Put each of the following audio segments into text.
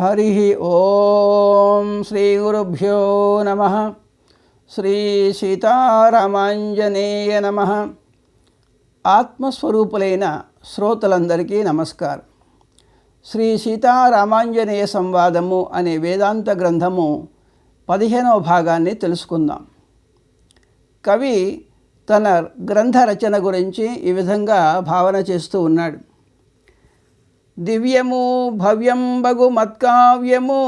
హరి ఓం శ్రీ గురుభ్యో నమ. శ్రీ సీతారామాంజనేయ నమ. ఆత్మస్వరూపులైన శ్రోతలందరికీ నమస్కారం. శ్రీ సీతారామాంజనేయ సంవాదము అనే వేదాంత గ్రంథము పదిహేనవ భాగాన్ని తెలుసుకుందాం. కవి తన గ్రంథ రచన గురించి ఈ విధంగా భావన చేస్తూ ఉన్నాడు. దివ్యము భవ్యం బగు మత్కావ్యము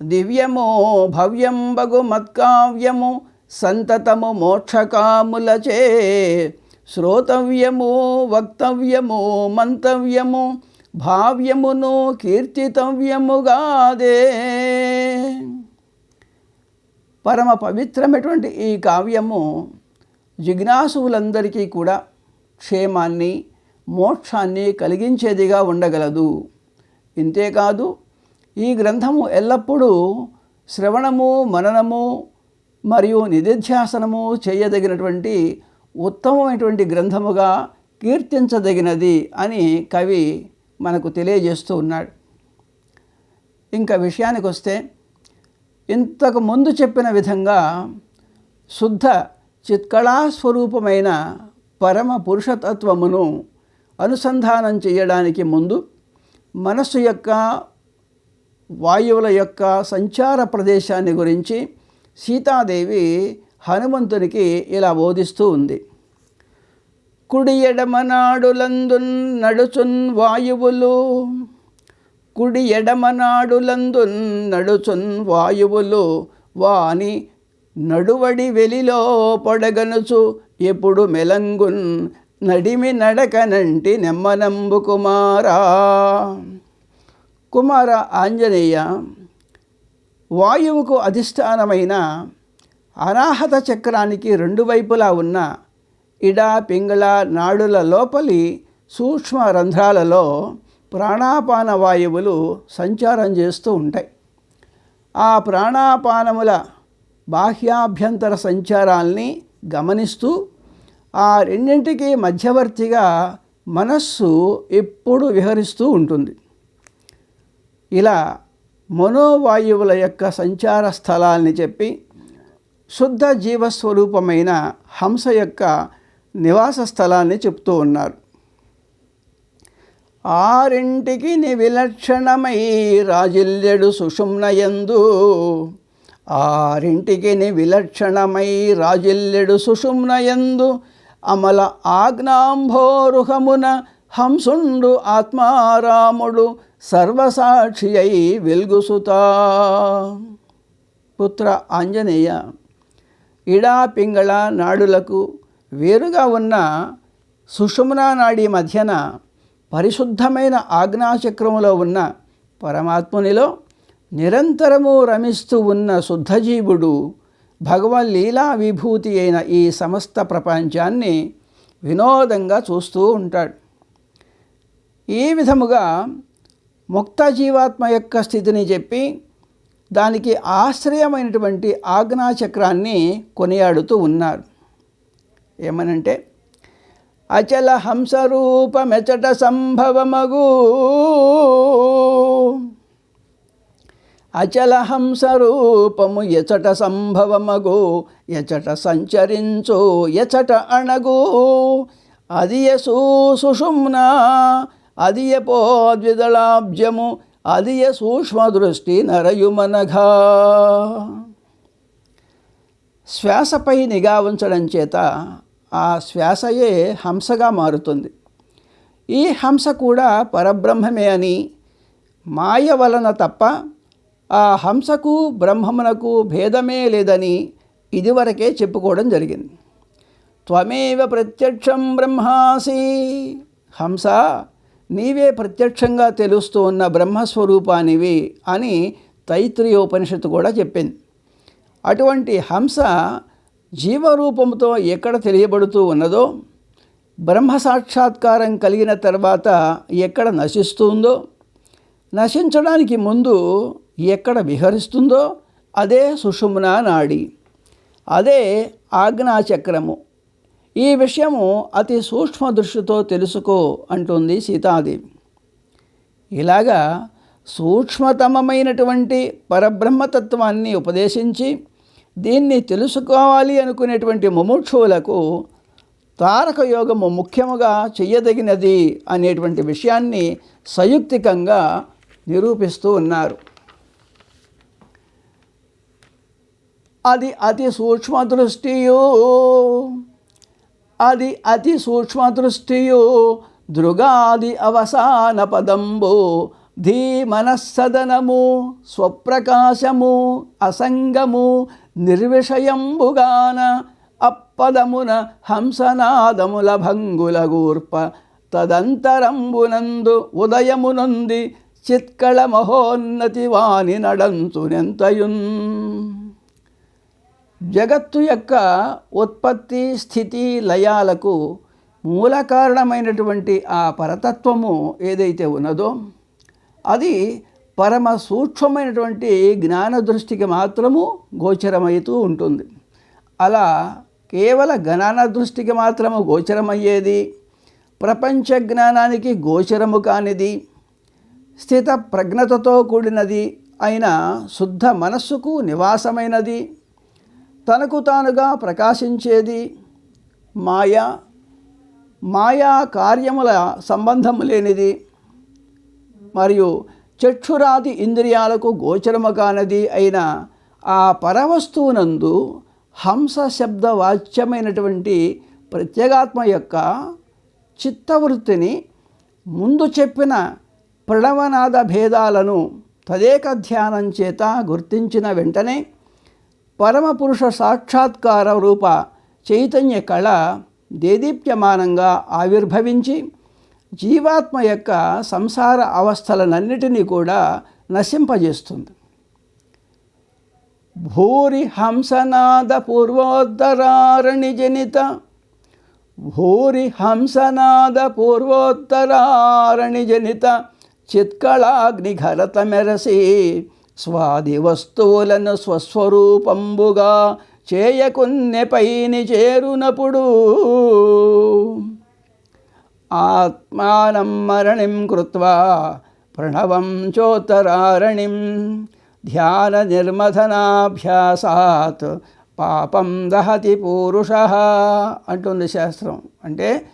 దివ్యము భవ్యం బగు మత్కావ్యము సంతతము మోక్షకాములచే శ్రోతవ్యము వక్తవ్యము మంతవ్యము భావ్యమును కీర్తితవ్యముగాదే పరమ పవిత్రమైనటువంటి ఈ కావ్యము జిజ్ఞాసువులందరికీ కూడా క్షేమాన్ని మోక్షాన్ని కలిగించేదిగా ఉండగలదు. ఇంతేకాదు ఈ గ్రంథము ఎల్లప్పుడూ శ్రవణము మననము మరియు నిధిధ్యాసనము చేయదగినటువంటి ఉత్తమమైనటువంటి గ్రంథముగా కీర్తించదగినది అని కవి మనకు తెలియజేస్తూ ఉన్నాడు. ఇంకా విషయానికి వస్తే ఇంతకు ముందు చెప్పిన విధంగా శుద్ధ చిత్కళాస్వరూపమైన పరమ పురుషతత్వమును అనుసంధానం చేయడానికి ముందు మనస్సు యొక్క వాయువుల యొక్క సంచార ప్రదేశాన్ని గురించి సీతాదేవి హనుమంతునికి ఇలా బోధిస్తూ ఉంది. కుడి ఎడమనాడులందున్ నడుచున్ వాయువులు కుడి ఎడమనాడులందున్ నడుచున్ వాయువులు వాని నడువడి వెలిలో పొడగనుచు ఎప్పుడు మెలంగున్ నడిమి నడకనంటి నెమ్మనంబు కుమారా. కుమార ఆంజనేయ వాయువుకు అధిష్టానమైన అనాహత చక్రానికి రెండు వైపులా ఉన్న ఇడ పింగళ నాడుల లోపలి సూక్ష్మ రంధ్రాలలో ప్రాణాపాన వాయువులు సంచారం చేస్తూ ఉంటాయి. ఆ ప్రాణాపానముల బాహ్యాభ్యంతర సంచారాల్ని గమనిస్తూ ఆ రెండింటికి మధ్యవర్తిగా మనస్సు ఎప్పుడు విహరిస్తూ ఉంటుంది. ఇలా మనోవాయువుల యొక్క సంచార స్థలాల్ని చెప్పి శుద్ధ జీవస్వరూపమైన హంస యొక్క నివాస స్థలాన్ని చెప్తూ ఉన్నారు. ఆరింటికి నివిలక్షణమై రాజిల్లెడు సుషుమ్నయందు ఆరింటికి నివిలక్షణమై రాజిల్లెడు సుషుమ్నయందు అమల ఆజ్ఞాంభోరుహమున హంసుండు ఆత్మారాముడు సర్వసాక్షి అయి వెలుగుసుతా. పుత్ర ఆంజనేయ ఇడా పింగళ నాడులకు వేరుగా ఉన్న సుషుమ్నా నాడి మధ్యన పరిశుద్ధమైన ఆజ్ఞాచక్రములో ఉన్న పరమాత్మునిలో నిరంతరము రమిస్తూ ఉన్న శుద్ధజీవుడు భగవన్ లీలా విభూతి అయిన ఈ సమస్త ప్రపంచాన్ని వినోదంగా చూస్తూ ఉంటాడు. ఈ విధముగా ముక్త జీవాత్మ యొక్క స్థితిని చెప్పి దానికి ఆశ్రయమైనటువంటి ఆజ్ఞాచక్రాన్ని కొనియాడుతూ ఉన్నారు. ఏమనంటే అచల హంసరూపమెచట సంభవమగు అచల హంసరూపము ఎచట సంభవమగు ఎచట సంచరించు ఎచట అణగు. అదియ సుషుమ్న అదియ పోద్విదళాబ్జము అదియ సూక్ష్మదృష్టి నరయుమనఘా శ్వాసపై నిఘా ఉంచడం చేత ఆ శ్వాసయే హంసగా మారుతుంది. ఈ హంస కూడా పరబ్రహ్మమే అని మాయ వలన తప్ప ఆ హంసకు బ్రహ్మమునకు భేదమే లేదని ఇదివరకే చెప్పుకోవడం జరిగింది. త్వమేవ ప్రత్యక్షం బ్రహ్మాసి. హంస నీవే ప్రత్యక్షంగా తెలుస్తూ ఉన్న బ్రహ్మస్వరూపానివి అని తైత్రీయోపనిషత్తు కూడా చెప్పింది. అటువంటి హంస జీవరూపంతో ఎక్కడ తెలియబడుతూ ఉన్నదో బ్రహ్మ సాక్షాత్కారం కలిగిన తర్వాత ఎక్కడ నశిస్తుందో నశించడానికి ముందు ఎక్కడ విహరిస్తుందో అదే సుషుమ్నా నాడి. అదే ఆజ్ఞాచక్రము. ఈ విషయము అతి సూక్ష్మ దృష్టితో తెలుసుకో అంటుంది సీతాదేవి. ఇలాగా సూక్ష్మతమమైనటువంటి పరబ్రహ్మతత్వాన్ని ఉపదేశించి దీన్ని తెలుసుకోవాలి అనుకునేటువంటి ముముక్షువులకు తారక యోగము ముఖ్యముగా చెయ్యదగినది అనేటువంటి విషయాన్ని సయుక్తికంగా నిరూపిస్తూ ఉన్నారు. అది అతి సూక్ష్మ దృష్టియో. అది అతి సూక్ష్మ దృష్టియో. దృగాది అవసాన పదంబో. ధీమనస్సదనము స్వప్రకాశము అసంగము నిర్విషయంబుగాన అప్పదమున హంసనాదముల భంగుల గూర్ప. తదంతరంబునందు ఉదయమునంది చిత్కళ మహోన్నతి వాణి నడంతునెంతయున్. జగత్తు యొక్క ఉత్పత్తి స్థితి లయాలకు మూల కారణమైనటువంటి ఆ పరతత్వము ఏదైతే ఉన్నదో అది పరమ సూక్ష్మమైనటువంటి జ్ఞాన దృష్టికి మాత్రము గోచరమవుతూ ఉంటుంది. అలా కేవల జ్ఞాన దృష్టికి మాత్రము గోచరమయ్యేది ప్రపంచ జ్ఞానానికి గోచరము కానిది స్థిత ప్రజ్ఞతతో కూడినది అయిన శుద్ధ మనస్సుకు నివాసమైనది తనకు తానుగా ప్రకాశించేది మాయా మాయా కార్యముల సంబంధం లేనిది మరియు చక్షురాది ఇంద్రియాలకు గోచరము కానది అయిన ఆ పరవస్తువునందు హంస శబ్ద వాచ్యమైనటువంటి ప్రత్యేగాత్మ యొక్క చిత్తవృత్తిని ముందు చెప్పిన ప్రణవనాద భేదాలను తదేక ధ్యానం చేత గుర్తించిన వెంటనే పరమపురుష సాక్షాత్కార రూప చైతన్య కళ దేదీప్యమానంగా ఆవిర్భవించి జీవాత్మ యొక్క సంసార అవస్థలనన్నిటినీ కూడా నశింపజేస్తుంది. భూరి హంసనాద పూర్వోత్తరారణి జనిత భూరి హంసనాద పూర్వోత్తరారణి జనిత చిత్కళాగ్నిఘరత మెరసి స్వాది వస్తువులను స్వస్వరూపంబుగా చేయకున్నెపైని చేరునప్పుడు ఆత్మానం మరణిం కృత్వా ప్రణవం చోత్తరారణిం ధ్యాన నిర్మథనాభ్యాసాత్ పాపం దహతి పూరుష అంటుంది శాస్త్రం. అంటే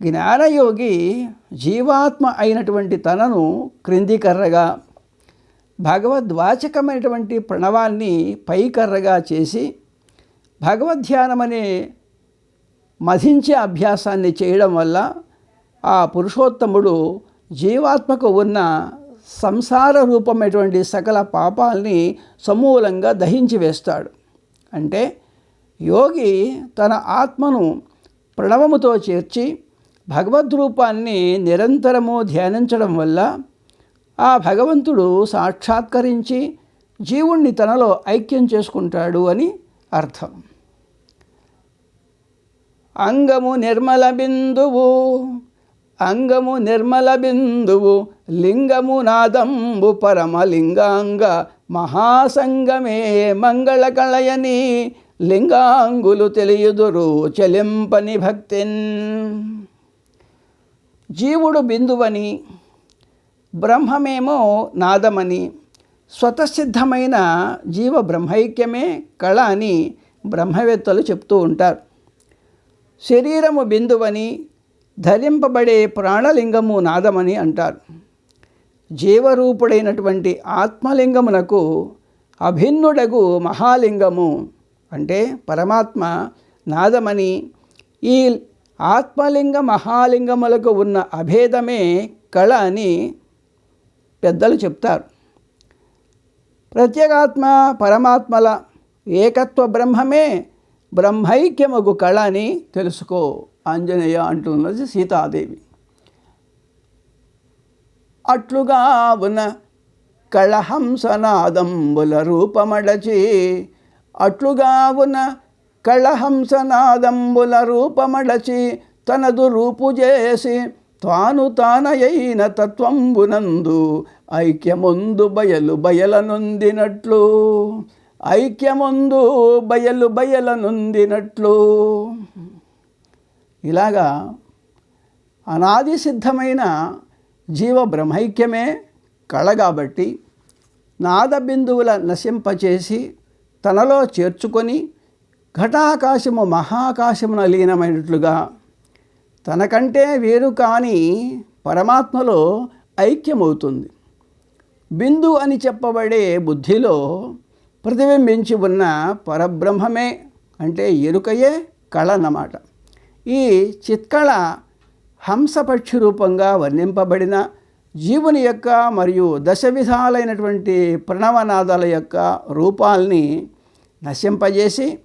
జ్ఞానయోగి జీవాత్మ అయినటువంటి తనను క్రిందికర్రగా భగవద్వాచకమైనటువంటి ప్రణవాన్ని పైకర్రగా చేసి భగవద్ధ్యానమనే మధించే అభ్యాసాన్ని చేయడం వల్ల ఆ పురుషోత్తముడు జీవాత్మకు ఉన్న సంసార రూపమైనటువంటి సకల పాపాల్ని సమూలంగా దహించి వేస్తాడు. అంటే యోగి తన ఆత్మను ప్రణవముతో చేర్చి భగవద్రూపాన్ని నిరంతరము ధ్యానించడం వల్ల ఆ భగవంతుడు సాక్షాత్కరించి జీవుణ్ణి తనలో ఐక్యం చేసుకుంటాడు అని అర్థం. అంగము నిర్మల బిందువు అంగము నిర్మల బిందువు లింగము నాదంబు పరమలింగాంగ మహాసంగమే మంగళ కళయని లింగాంగులు తెలియుదురు చెలింపని భక్తిన్. జీవుడు బిందువని బ్రహ్మమేమో నాదమని స్వతసిద్ధమైన జీవ బ్రహ్మైక్యమే కళ అని బ్రహ్మవేత్తలు చెప్తూ ఉంటారు. శరీరము బిందువని ధరింపబడే ప్రాణలింగము నాదమని అంటారు. జీవరూపుడైనటువంటి ఆత్మలింగమునకు అభిన్నుడగు మహాలింగము అంటే పరమాత్మ నాదమని ఈ ఆత్మలింగ మహాలింగములకు ఉన్న అభేదమే కళ అని పెద్దలు చెప్తారు. ప్రత్యేగాత్మ పరమాత్మల ఏకత్వ బ్రహ్మమే బ్రహ్మైక్యమగు కళ అని తెలుసుకో ఆంజనేయ అంటున్నది సీతాదేవి. అట్లుగా ఉన్న కళహంసనాదంబుల రూపమడచి అట్లుగా ఉన్న కళహంసనాదంబుల రూపమడచి తనదు రూపు చేసి తాను తానయైన తత్వంబునందు ఐక్యముందు బయలు బయలనొందినట్లు. ఐక్యముందు బయలు బయలనొందినట్లు. ఇలాగా అనాది సిద్ధమైన జీవ బ్రహ్మైక్యమే కళ కాబట్టి నాద బిందువుల నశింపచేసి తనలో చేర్చుకొని ఘటాకాశము మహాకాశమున లీనమైనట్లుగా తనకంటే వేరు కాని పరమాత్మలో ఐక్యమవుతుంది. బిందు అని చెప్పబడే బుద్ధిలో ప్రతిబింబించి ఉన్న పరబ్రహ్మమే అంటే ఎరుకయే కళ అన్నమాట. ఈ చిత్కళ హంసపక్షి రూపంగా వర్ణింపబడిన జీవుని యొక్క మరియు దశ విధాలైనటువంటి ప్రణవనాదాల యొక్క రూపాల్ని నశింపజేసి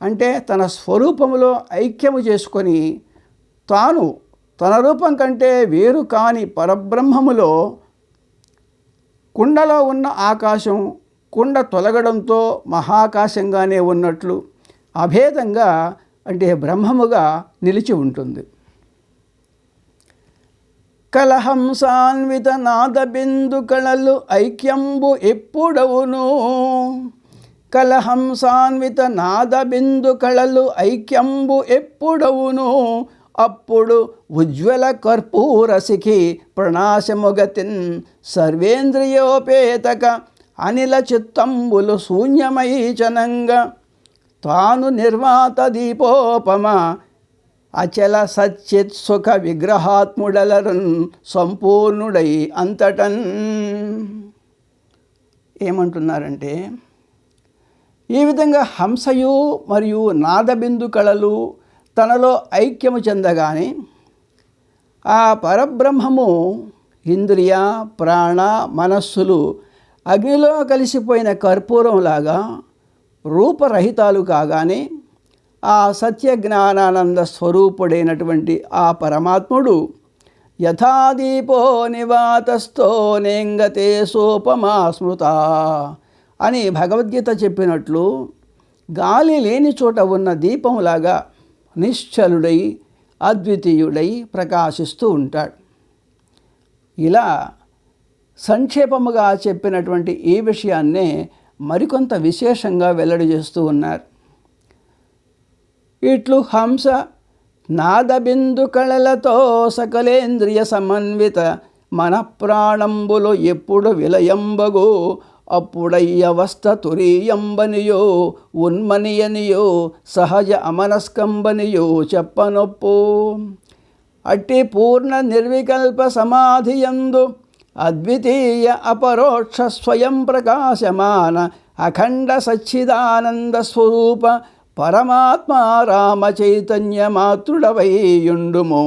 అంటే తన స్వరూపములో ఐక్యము చేసుకొని తాను తన రూపం కంటే వేరు కాని పరబ్రహ్మములో కుండలో ఉన్న ఆకాశం కుండ తొలగడంతో మహాకాశంగానే ఉన్నట్లు అభేదంగా అంటే బ్రహ్మముగా నిలిచి ఉంటుంది. కలహంసాన్విత నాదబిందు కళలు ఐక్యంబు ఎప్పుడవును? కలహంసాన్విత నాదబిందు కళలు ఐక్యంబు ఎప్పుడవును? అప్పుడు ఉజ్వల కర్పూరసిఖి ప్రణాశముగతిన్ సర్వేంద్రియోపేతక అనిల చిత్తంబులు శూన్యమై చనంగ. తాను నిర్వాత దీపోపమ అచల సచ్చిత్ సుఖ విగ్రహాత్ముడలరన్ సంపూర్ణుడై అంతటన్. ఏమంటున్నారంటే ఈ విధంగా హంసయు మరియు నాదబిందు కళలు తనలో ఐక్యము చెందగానే ఆ పరబ్రహ్మము ఇంద్రియ ప్రాణ మనస్సులు అగ్నిలో కలిసిపోయిన కర్పూరంలాగా రూపరహితాలు కాగానే ఆ సత్య జ్ఞానానంద స్వరూపుడైనటువంటి ఆ పరమాత్ముడు యథాదీపో నివాతస్థో నేంగతే సోపమా స్మృత అని భగవద్గీత చెప్పినట్లు గాలి లేని చోట ఉన్న దీపంలాగా నిశ్చలుడై అద్వితీయుడై ప్రకాశిస్తూ ఉంటాడు. ఇలా సంక్షేపముగా చెప్పినటువంటి ఈ విషయాన్నే మరికొంత విశేషంగా వెల్లడి చేస్తూ ఉన్నారు. ఇట్లు హంస నాదబిందు కళలతో సకలేంద్రియ సమన్విత మన ప్రాణంబులు ఎప్పుడు విలయంబగు అప్పుడయ్యవస్థ తురీయంబనియో ఉన్మనియనియో సహజ అమనస్కంబనియో చెప్పనొప్పు. అట్టి పూర్ణ నిర్వికల్ప సమాధియందు అద్వితీయ అపరోక్ష స్వయం ప్రకాశమాన అఖండ సచ్చిదానంద స్వరూప పరమాత్మ రామ చైతన్య మాతృడవైయుండుము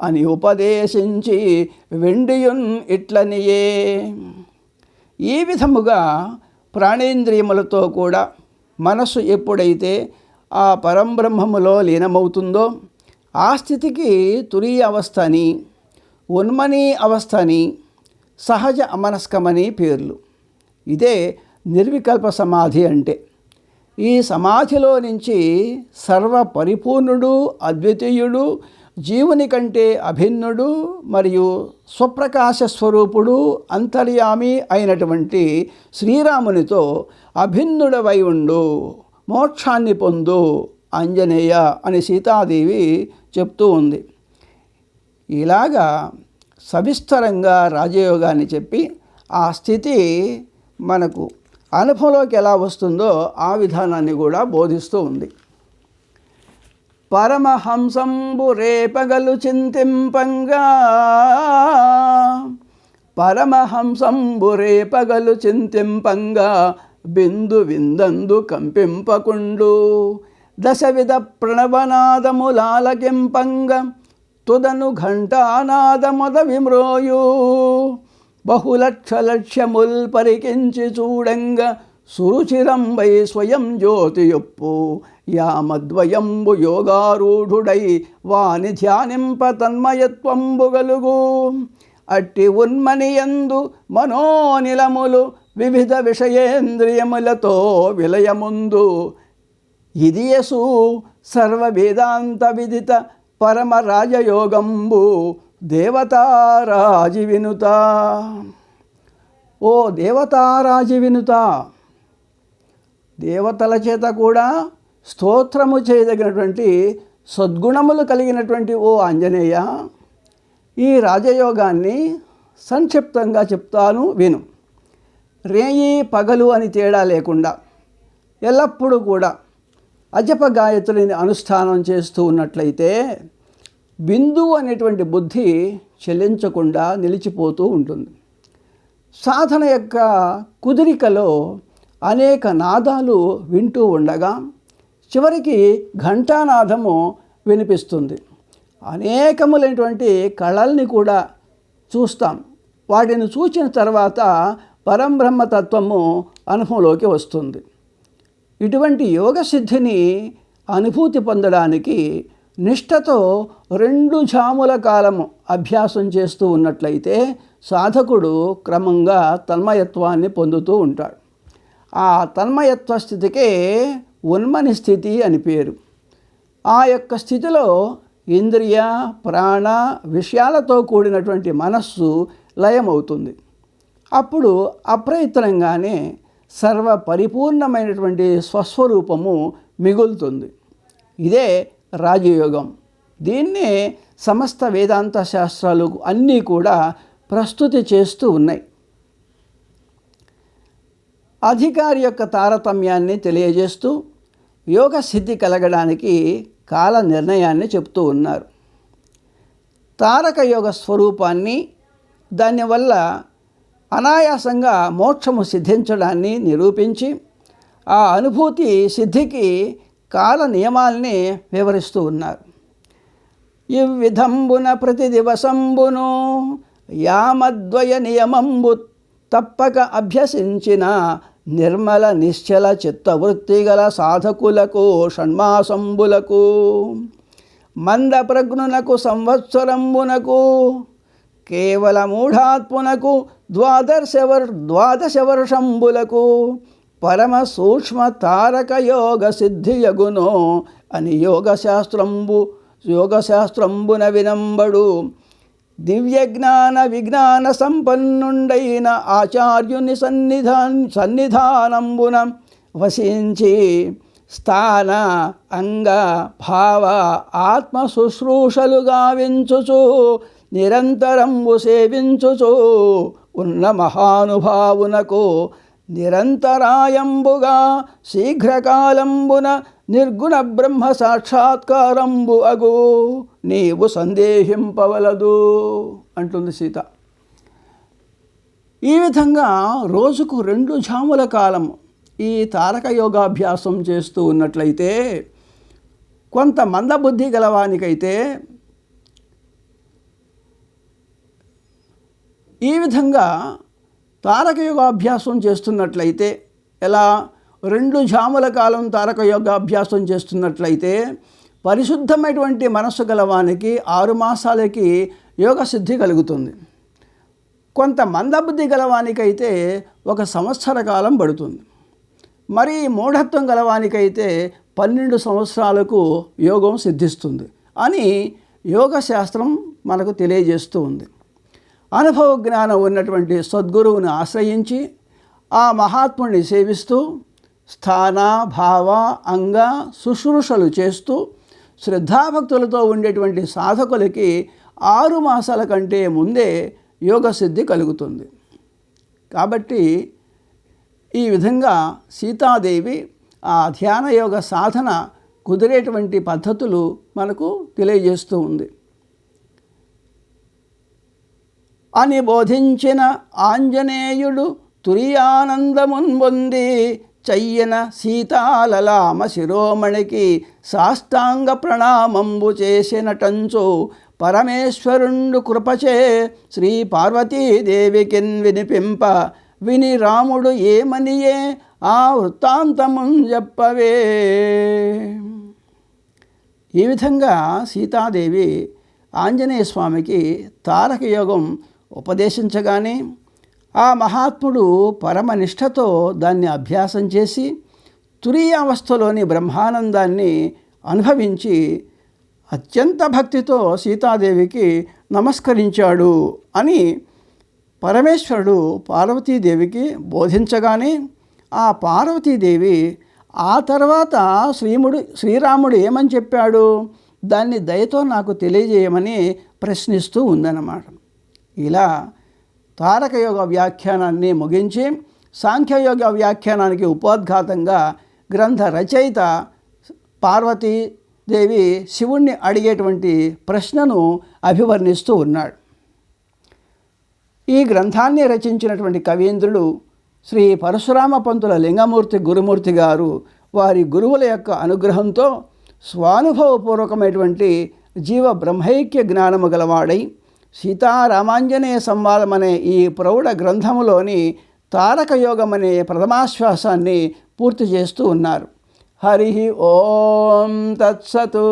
అని ఉపదేశించి వెండియున్ ఇట్లనియే. ఈ విధముగా ప్రాణేంద్రియములతో కూడా మనస్సు ఎప్పుడైతే ఆ పరంబ్రహ్మములో లీనమవుతుందో ఆ స్థితికి తురీయ అవస్థ అని ఉన్మని అవస్థ అని సహజ అమనస్కమని పేర్లు. ఇదే నిర్వికల్ప సమాధి అంటే. ఈ సమాధిలో నుంచి సర్వ పరిపూర్ణుడు అద్వితీయుడు జీవుని కంటే అభిన్నుడు మరియు స్వప్రకాశ స్వరూపుడు అంతర్యామి అయినటువంటి శ్రీరామునితో అభిన్నుడవై ఉండు మోక్షాన్ని పొందు ఆంజనేయ అని సీతాదేవి చెప్తూ ఉంది. ఇలాగా సవిస్తరంగా రాజయోగాన్ని చెప్పి ఆ స్థితి మనకు అనుభవంలోకి ఎలా వస్తుందో ఆ విధానాన్ని కూడా బోధిస్తూ ఉంది. పరమహంసంబు రేపగలు చింతింపంగా పరమహంసంబు రేపగలు చింతింపంగా బిందు విందందు కంపింపకుండు. దశవిధ ప్రణవనాదములాలకింపంగ తుదను ఘంటానాదముద విమ్రోయు. బహులక్షలక్ష్యముల్ పరికించి చూడంగ సురుచిరంబై స్వయం జ్యోతియొప్పు. యామద్వయంబు యోగారూఢుడై వాని ధ్యానింప తన్మయత్వంబు గలుగు. అట్టి ఉన్మనియందు మనోనిలములు వివిధ విషయేంద్రియములతో విలయముందు. ఇదియసు సర్వ వేదాంత విదిత పరమ రాజయోగంబు దేవతారాజి వినుత ఓ దేవతారాజి వినుత దేవతల చేత కూడా స్తోత్రము చేయదగినటువంటి సద్గుణములు కలిగినటువంటి ఓ ఆంజనేయ ఈ రాజయోగాన్ని సంక్షిప్తంగా చెప్తాను విను. రేయి పగలు అని తేడా లేకుండా ఎల్లప్పుడూ కూడా అజప గాయత్రిని అనుష్ఠానం చేస్తూ ఉన్నట్లయితే బిందువు అనేటువంటి బుద్ధి చెల్లించకుండా నిలిచిపోతూ ఉంటుంది. సాధన యొక్క కుదిరికలో అనేక నాదాలు వింటూ ఉండగా చివరికి ఘంటానాదము వినిపిస్తుంది. అనేకములైనటువంటి కళల్ని కూడా చూస్తాం. వాటిని చూసిన తర్వాత పరంబ్రహ్మతత్వము అనుభవంలోకి వస్తుంది. ఇటువంటి యోగ సిద్ధిని అనుభూతి పొందడానికి నిష్ఠతో రెండు జాముల కాలము అభ్యాసం చేస్తూ ఉన్నట్లయితే సాధకుడు క్రమంగా తన్మయత్వాన్ని పొందుతూ ఉంటాడు. ఆ తన్మయత్వ స్థితికే ఉన్మని స్థితి అని పేరు. ఆ యొక్క స్థితిలో ఇంద్రియ ప్రాణ విషయాలతో కూడినటువంటి మనస్సు లయమవుతుంది. అప్పుడు అప్రయత్నంగానే సర్వ పరిపూర్ణమైనటువంటి స్వస్వరూపము మిగులుతుంది. ఇదే రాజయోగం. దీన్నే సమస్త వేదాంత శాస్త్రాలు అన్నీ కూడా ప్రస్తుతి చేస్తూ ఉన్నాయి. అధికారి యొక్క తారతమ్యాన్ని తెలియజేస్తూ యోగ సిద్ధి కలగడానికి కాల నిర్ణయాన్ని చెప్తూ ఉన్నారు. తారక యోగ స్వరూపాన్ని దానివల్ల అనాయాసంగా మోక్షము సిద్ధించడాన్ని నిరూపించి ఆ అనుభూతి సిద్ధికి కాల నియమాల్ని వివరిస్తూ ఉన్నారు. ఈ విధంబున ప్రతి దివసంబును యామద్వయ నియమంబు తప్పక అభ్యసించిన నిర్మల నిశ్చల చిత్తవృత్తి గల సాధకులకు షణ్మాసంబులకు మంద ప్రజ్ఞునకు సంవత్సరంబునకు కేవల మూఢాత్మునకు ద్వాదశవర్ ద్వాదశవర్షంబులకు పరమ సూక్ష్మ తారక యోగ సిద్ధియగును అని యోగశాస్త్రంబు యోగశాస్త్రంబున వినంబడు. దివ్యజ్ఞాన విజ్ఞాన సంపన్నుండైన ఆచార్యుని సన్నిధాన్ సన్నిధానంబున వసించి స్థాన అంగ భావ ఆత్మ శుశ్రూషలు గావించుచు నిరంతరంబు సేవించుచు ఉన్న మహానుభావునకు నిరంతరాయంబుగా శీఘ్రకాలంబున నిర్గుణ బ్రహ్మ సాక్షాత్కారంబు అగు నీవు సందేహింపవలదు అంటుంది సీత. ఈ విధంగా రోజుకు రెండు జాముల కాలం ఈ తారక యోగాభ్యాసం చేస్తూ ఉన్నట్లయితే కొంత మందబుద్ధి గలవానికైతే ఈ విధంగా తారక యోగాభ్యాసం చేస్తున్నట్లయితే ఎలా? రెండు జాముల కాలం తారక యోగాభ్యాసం చేస్తున్నట్లయితే పరిశుద్ధమైనటువంటి మనస్సు గలవానికి ఆరు మాసాలకి యోగ సిద్ధి కలుగుతుంది. కొంత మందబుద్ధి గలవానికైతే ఒక సంవత్సర కాలం పడుతుంది. మరి మూఢత్వం గలవానికైతే పన్నెండు సంవత్సరాలకు యోగం సిద్ధిస్తుంది అని యోగ శాస్త్రం మనకు తెలియజేస్తూ ఉంది. అనుభవ జ్ఞానం ఉన్నటువంటి సద్గురువుని ఆశ్రయించి ఆ మహాత్ముడిని సేవిస్తూ స్థాన భావ అంగ శుశ్రూషలు చేస్తూ శ్రద్ధాభక్తులతో ఉండేటువంటి సాధకులకి ఆరు మాసాల కంటే ముందే యోగ సిద్ధి కలుగుతుంది. కాబట్టి ఈ విధంగా సీతాదేవి ఆ ధ్యాన యోగ సాధన కుదిరేటువంటి పద్ధతులు మనకు తెలియజేస్తూ ఉంది. అని బోధించిన ఆంజనేయుడు తురియానందమున్బొంది చెయ్యన సీతాలలామ శిరోమణికి సాష్టాంగ ప్రణామంబు చేసినటంచు పరమేశ్వరుండు కృపచే శ్రీ పార్వతీదేవికిన్ వినిపింప. విని రాముడు ఏమనియే? ఆ వృత్తాంతమున్ చెప్పవే ఈ విధంగా సీతాదేవి ఆంజనేయ స్వామికి తారక యోగం ఉపదేశించగానే ఆ మహాత్ముడు పరమనిష్టతో దాన్ని అభ్యాసం చేసి తురీయావస్థలోని బ్రహ్మానందాన్ని అనుభవించి అత్యంత భక్తితో సీతాదేవికి నమస్కరించాడు అని పరమేశ్వరుడు పార్వతీదేవికి బోధించగానే ఆ పార్వతీదేవి ఆ తర్వాత శ్రీముడు శ్రీరాముడు ఏమని చెప్పాడు? దాన్ని దయతో నాకు తెలియజేయమని ప్రశ్నిస్తూ ఉందన్నమాట. ఇలా తారకయోగ వ్యాఖ్యానాన్ని ముగించి సాంఖ్యయోగ వ్యాఖ్యానానికి ఉపోద్ఘాతంగా గ్రంథ రచయిత పార్వతీదేవి శివుణ్ణి అడిగేటువంటి ప్రశ్నను అభివర్ణిస్తూ ఉన్నాడు. ఈ గ్రంథాన్ని రచించినటువంటి కవీంద్రుడు శ్రీ పరశురామ పంతుల లింగమూర్తి గురుమూర్తి గారు వారి గురువుల యొక్క అనుగ్రహంతో స్వానుభవపూర్వకమైనటువంటి జీవ బ్రహ్మైక్య జ్ఞానము గలవాడై సీతారామాంజనేయ సంవాదం అనే ఈ ప్రౌఢ గ్రంథములోని తారకయోగం అనే ప్రథమాశ్వాసాన్ని పూర్తి చేస్తూ ఉన్నారు. హరి ఓం తత్సతు.